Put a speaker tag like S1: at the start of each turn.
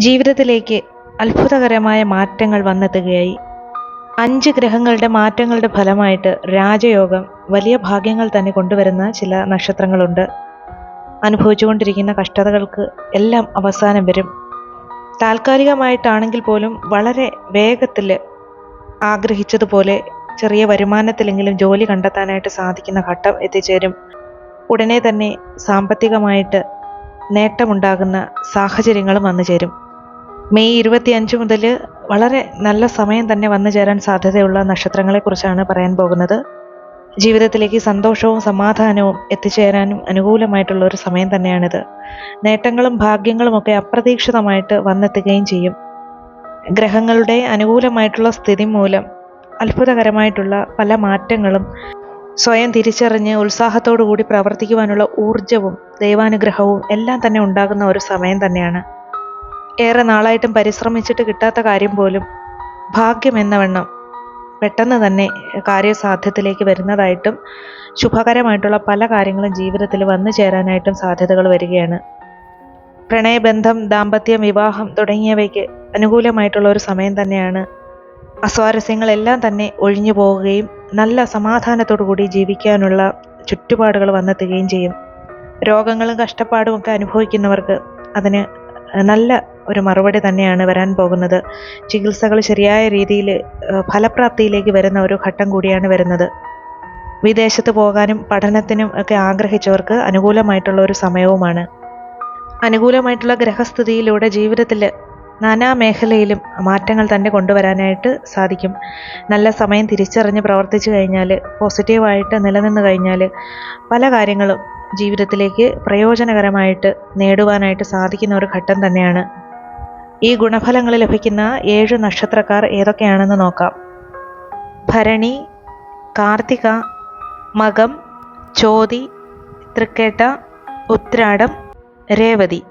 S1: ജീവിതത്തിലേക്ക് അത്ഭുതകരമായ മാറ്റങ്ങൾ വന്നെത്തുകയായി. അഞ്ച് ഗ്രഹങ്ങളുടെ മാറ്റങ്ങളുടെ ഫലമായിട്ട് രാജയോഗം വലിയ ഭാഗ്യങ്ങൾ തന്നെ കൊണ്ടുവരുന്ന ചില നക്ഷത്രങ്ങളുണ്ട്. അനുഭവിച്ചുകൊണ്ടിരിക്കുന്ന കഷ്ടതകൾക്ക് എല്ലാം അവസാനം വരും. താൽക്കാലികമായിട്ടാണെങ്കിൽ പോലും വളരെ വേഗത്തിൽ ആഗ്രഹിച്ചതുപോലെ ചെറിയ വരുമാനത്തിലെങ്കിലും ജോലി കണ്ടെത്താനായിട്ട് സാധിക്കുന്ന ഘട്ടം എത്തിച്ചേരും. ഉടനെ തന്നെ സാമ്പത്തികമായിട്ട് നേട്ടമുണ്ടാകുന്ന സാഹചര്യങ്ങളും വന്നു ചേരും മെയ് ഇരുപത്തിയഞ്ച് മുതൽ വളരെ നല്ല സമയം തന്നെ വന്നു ചേരാൻ സാധ്യതയുള്ള നക്ഷത്രങ്ങളെക്കുറിച്ചാണ് പറയാൻ പോകുന്നത്. ജീവിതത്തിലേക്ക് സന്തോഷവും സമാധാനവും എത്തിച്ചേരാനും അനുകൂലമായിട്ടുള്ള ഒരു സമയം തന്നെയാണിത്. നേട്ടങ്ങളും ഭാഗ്യങ്ങളും ഒക്കെ അപ്രതീക്ഷിതമായിട്ട് വന്നെത്തുകയും ചെയ്യും. ഗ്രഹങ്ങളുടെ അനുകൂലമായിട്ടുള്ള സ്ഥിതി മൂലം അത്ഭുതകരമായിട്ടുള്ള പല മാറ്റങ്ങളും സ്വയം തിരിച്ചറിഞ്ഞ് ഉത്സാഹത്തോടു കൂടി പ്രവർത്തിക്കുവാനുള്ള ഊർജവും ദൈവാനുഗ്രഹവും എല്ലാം തന്നെ ഉണ്ടാകുന്ന ഒരു സമയം തന്നെയാണ്. ഏറെ നാളായിട്ടും പരിശ്രമിച്ചിട്ട് കിട്ടാത്ത കാര്യം പോലും ഭാഗ്യം എന്നവണ്ണം പെട്ടെന്ന് തന്നെ കാര്യസാധ്യത്തിലേക്ക് വരുന്നതായിട്ടും ശുഭകരമായിട്ടുള്ള പല കാര്യങ്ങളും ജീവിതത്തിൽ വന്നു ചേരാനായിട്ടും സാധ്യതകൾ വരികയാണ്. പ്രണയബന്ധം ദാമ്പത്യം വിവാഹം തുടങ്ങിയവയ്ക്ക് അനുകൂലമായിട്ടുള്ള ഒരു സമയം തന്നെയാണ്. അസ്വാരസ്യങ്ങളെല്ലാം തന്നെ ഒഴിഞ്ഞു പോവുകയും നല്ല സമാധാനത്തോടു കൂടി ജീവിക്കാനുള്ള ചുറ്റുപാടുകൾ വന്നെത്തുകയും ചെയ്യും. രോഗങ്ങളും കഷ്ടപ്പാടും ഒക്കെ അനുഭവിക്കുന്നവർക്ക് അതിന് നല്ല ഒരു മറുപടി തന്നെയാണ് വരാൻ പോകുന്നത്. ചികിത്സകൾ ശരിയായ രീതിയിൽ ഫലപ്രാപ്തിയിലേക്ക് വരുന്ന ഒരു ഘട്ടം കൂടിയാണ് വരുന്നത്. വിദേശത്ത് പോകാനും പഠനത്തിനും ഒക്കെ ആഗ്രഹിച്ചവർക്ക് അനുകൂലമായിട്ടുള്ള ഒരു സമയവുമാണ്. അനുകൂലമായിട്ടുള്ള ഗ്രഹസ്ഥിതിയിലൂടെ ജീവിതത്തിൽ നാനാ മേഖലയിലും മാറ്റങ്ങൾ തന്നെ കൊണ്ടുവരാനായിട്ട് സാധിക്കും. നല്ല സമയം തിരിച്ചറിഞ്ഞ് പ്രവർത്തിച്ചു കഴിഞ്ഞാൽ പോസിറ്റീവായിട്ട് നിലനിന്ന് കഴിഞ്ഞാൽ പല കാര്യങ്ങളും ജീവിതത്തിലേക്ക് പ്രയോജനകരമായിട്ട് നേടുവാനായിട്ട് സാധിക്കുന്ന ഒരു ഘട്ടം തന്നെയാണ്. ഈ ഗുണഫലങ്ങൾ ലഭിക്കുന്ന ഏഴ് നക്ഷത്രക്കാർ ഏതൊക്കെയാണെന്ന് നോക്കാം. ഭരണി കാർത്തിക മകം ചോതി തൃക്കേട്ട ഉത്രാടം രേവതി.